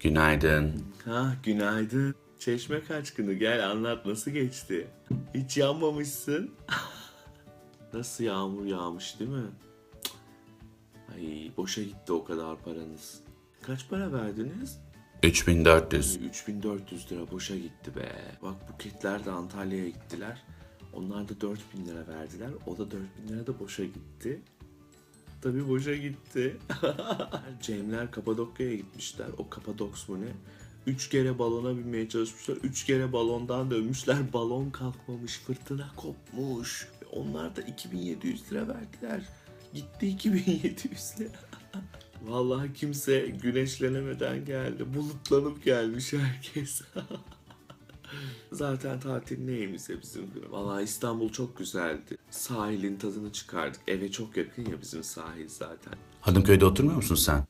Günaydın. Ha günaydın. Çeşme kaç günü gel anlat nasıl geçti? Hiç yanmamışsın. nasıl yağmur yağmış değil mi? Ay boşa gitti o kadar paranız. Kaç para verdiniz? 3400. 3400 lira boşa gitti be. Bak Buketler de Antalya'ya gittiler. Onlar da 4000 lira verdiler. O da 4000 lira da boşa gitti. Tabii boşa gitti. Cemler Kapadokya'ya gitmişler. O Kapadoks mu ne? Üç kere balona binmeye çalışmışlar. Üç kere balondan dönmüşler. Balon kalkmamış. Fırtına kopmuş. Onlar da 2700 lira verdiler. Gitti 2700 lira. Vallahi kimse güneşlenemeden geldi. Bulutlanıp gelmiş herkes. Zaten tatil neyimse bizim. Vallahi İstanbul çok güzeldi. Sahilin tadını çıkardık. Eve çok yakın ya bizim sahil zaten. Hadımköy'de oturmuyor musun sen?